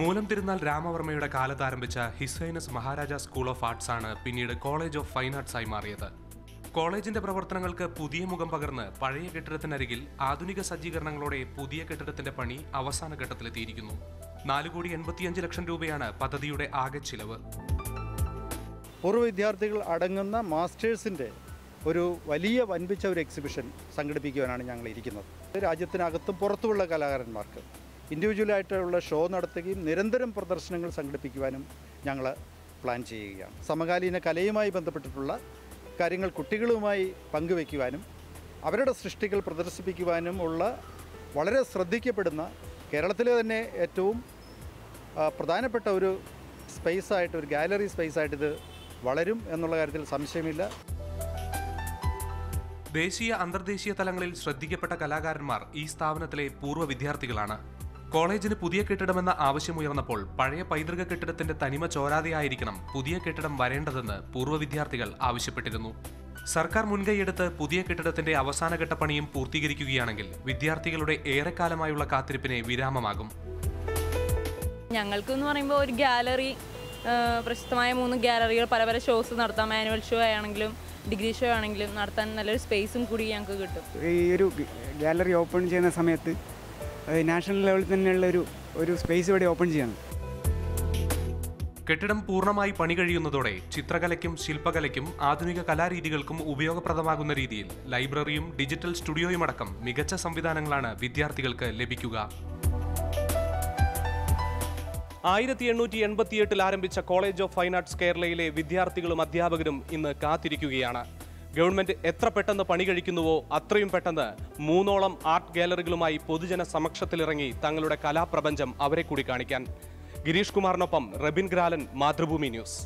മൂലം തിരുനാൾ രാമവർമ്മയുടെ കാലത്ത് ആരംഭിച്ച his highness Maharaja school of arts ആണ് പിന്നീട് കോളേജ് ഓഫ് ഫൈൻ ആർട്സ് ആയി മാറിയത്. കോളേജിന്റെ പ്രവർത്തനങ്ങൾക്ക് പുതിയ മുഖം പകർന്ന് പഴയ കെട്ടിടത്തിനരികിൽ ആധുനിക സജ്ജീകരണങ്ങളോടെ പുതിയ കെട്ടിടത്തിന്റെ പണി അവസാന ഘട്ടത്തിലെത്തിയിരിക്കുന്നു. നാല് കോടി എൺപത്തിയഞ്ച് ലക്ഷം രൂപയാണ് പദ്ധതിയുടെ ആകെ ചിലവ്. പൂർവ വിദ്യാർത്ഥികൾ അടങ്ങുന്ന മാസ്റ്റേഴ്സിന്റെ ഒരു വലിയ വൻപിച്ച ഒരു എക്സിബിഷൻ സംഘടിപ്പിക്കുവാനാണ് ഞങ്ങൾ ഇരിക്കുന്നത്. രാജ്യത്തിനകത്തും പുറത്തുമുള്ള കലാകാരന്മാർക്ക് ഇൻഡിവിജ്വലായിട്ടുള്ള ഷോ നടത്തുകയും നിരന്തരം പ്രദർശനങ്ങൾ സംഘടിപ്പിക്കുവാനും ഞങ്ങൾ പ്ലാൻ ചെയ്യുകയാണ്. സമകാലീന കലയുമായി ബന്ധപ്പെട്ടിട്ടുള്ള കാര്യങ്ങൾ കുട്ടികളുമായി പങ്കുവയ്ക്കുവാനും അവരുടെ സൃഷ്ടികൾ പ്രദർശിപ്പിക്കുവാനും ഉള്ള വളരെ ശ്രദ്ധിക്കപ്പെടുന്ന കേരളത്തിലെ തന്നെ ഏറ്റവും പ്രധാനപ്പെട്ട ഒരു സ്പേസായിട്ട് ഒരു ഗാലറി സ്പേസായിട്ട് ഇത് വളരും എന്നുള്ള കാര്യത്തിൽ സംശയമില്ല. ദേശീയ അന്തർദേശീയ തലങ്ങളിൽ ശ്രദ്ധിക്കപ്പെട്ട കലാകാരന്മാർ ഈ സ്ഥാപനത്തിലെ പൂർവ വിദ്യാർത്ഥികളാണ്. കോളേജിന് പുതിയ കെട്ടിടമെന്ന ആവശ്യമുയർന്നപ്പോൾ പഴയ പൈതൃക കെട്ടിടത്തിന്റെ തനിമ ചോരാതെയായിരിക്കണം പുതിയ കെട്ടിടം വരേണ്ടതെന്ന് പൂർവ വിദ്യാർത്ഥികൾ ആവശ്യപ്പെട്ടിരുന്നു. സർക്കാർ മുൻകൈയെടുത്ത് പുതിയ കെട്ടിടത്തിന്റെ അവസാനഘട്ട പണിയും പൂർത്തീകരിക്കുകയാണെങ്കിൽ വിദ്യാർത്ഥികളുടെ ഏറെക്കാലമായുള്ള കാത്തിരിപ്പിനെ വിരാമമാകും. ഞങ്ങൾക്ക് എന്ന് പറയുമ്പോൾ ഒരു ഗാലറി പ്രശസ്തമായ മൂന്ന് ഗാലറികൾ പല പല ഷോസ് നടത്താം. ആനുവൽ ഷോ ആണെങ്കിലും ഡിഗ്രി ഷോ ആണെങ്കിലും നടത്താൻ നല്ലൊരു സ്പേസും കൂടി ഞങ്ങൾക്ക് കിട്ടും. ഈ ഒരു ഗാലറി ഓപ്പൺ ചെയ്യുന്ന സമയത്ത് നാഷണൽ ലെവലിൽ തന്നെയുള്ള ഒരു ഒരു സ്പേസ് ഇവിടെ ഓപ്പൺ ചെയ്യണം. കെട്ടിടം പൂർണമായി പണി കഴിയുന്നതോടെ ചിത്രകലയ്ക്കും ശില്പകലയ്ക്കും ആധുനിക കലാരീതികൾക്കും ഉപയോഗപ്രദമാകുന്ന രീതിയിൽ ലൈബ്രറിയും ഡിജിറ്റൽ സ്റ്റുഡിയോയും അടക്കം മികച്ച സംവിധാനങ്ങളാണ് വിദ്യാർത്ഥികൾക്ക് ലഭിക്കുക. ആയിരത്തി എണ്ണൂറ്റി എൺപത്തിയെട്ടിൽ ആരംഭിച്ച കോളേജ് ഓഫ് ഫൈൻ ആർട്സ് കേരളയിലെ വിദ്യാർത്ഥികളും അധ്യാപകരും ഇന്ന് കാത്തിരിക്കുകയാണ്. ഗവൺമെന്റ് എത്ര പെട്ടെന്ന് പണി കഴിക്കുന്നുവോ അത്രയും പെട്ടെന്ന് മൂന്നോളം ആർട്ട് ഗാലറികളുമായി പൊതുജന സമക്ഷത്തിലിറങ്ങി തങ്ങളുടെ കലാപ്രപഞ്ചം അവരെ കൂടി കാണിക്കാൻ. ഗിരീഷ് കുമാറിനൊപ്പം റബിൻ ഗ്രാലൻ മാതൃഭൂമി ന്യൂസ്.